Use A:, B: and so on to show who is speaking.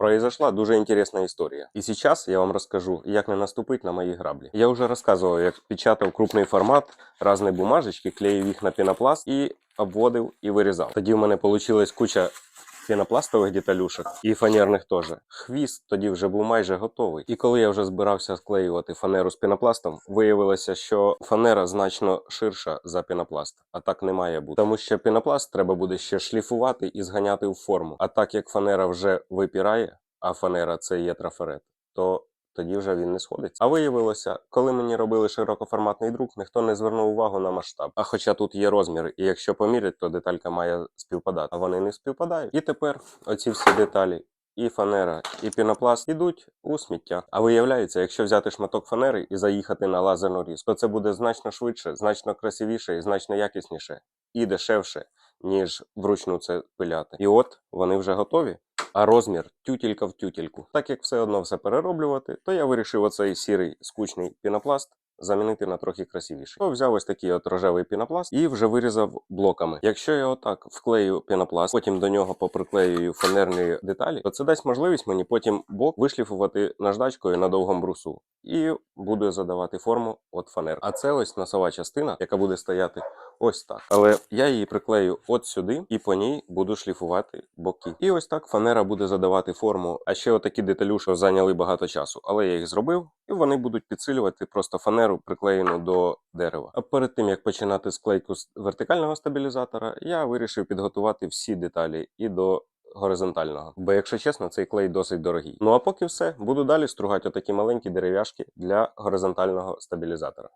A: произошла дуже інтересна історія. І сейчас я вам розкажу, як не наступити на мої граблі. Я вже розказував, як печатав крупний формат, різні бумажечки, клеїв їх на пінопласт і обводив і вирізав. Тоді в мене вийшла куча пінопластових діталюшок і фанерних теж. Хвіст тоді вже був майже готовий. І коли я вже збирався склеювати фанеру з пінопластом, виявилося, що фанера значно ширша за пінопласт, а так не має бути. Тому що пінопласт треба буде ще шліфувати і зганяти в форму. А так як фанера вже випірає, а фанера це є трафарет, то тоді вже він не сходиться. А виявилося, коли мені робили широкоформатний друк, ніхто не звернув увагу на масштаб. А хоча тут є розмір, і якщо поміряти, то деталька має співпадати, а вони не співпадають. І тепер оці всі деталі. І фанера, і пінопласт ідуть у сміття. А виявляється, якщо взяти шматок фанери і заїхати на лазерну різ, то це буде значно швидше, значно красивіше і значно якісніше і дешевше, ніж вручну це пиляти. І от вони вже готові. А розмір тютілька в тютільку. Так як все одно все перероблювати, то я вирішив оцей сірий скучний пінопласт замінити на трохи красивіший. То взяв ось такий от рожевий пінопласт і вже вирізав блоками. Якщо я отак вклею пінопласт, потім до нього поприклеюю фанерні деталі, то це дасть можливість мені потім бок вишліфувати наждачкою на довгому брусу і буду задавати форму от фанер. А це ось носова частина, яка буде стояти ось так. Але я її приклею от сюди і по ній буду шліфувати боки. І ось так фанера буде задавати форму. А ще отакі деталюшки зайняли багато часу, але я їх зробив, і вони будуть підсилювати просто фанеру, приклеєну до дерева. А перед тим як починати склейку з вертикального стабілізатора, я вирішив підготувати всі деталі і до. Горизонтального, бо якщо чесно, цей клей досить дорогий. Ну а поки все, буду далі стругати отакі маленькі дерев'яшки для горизонтального стабілізатора.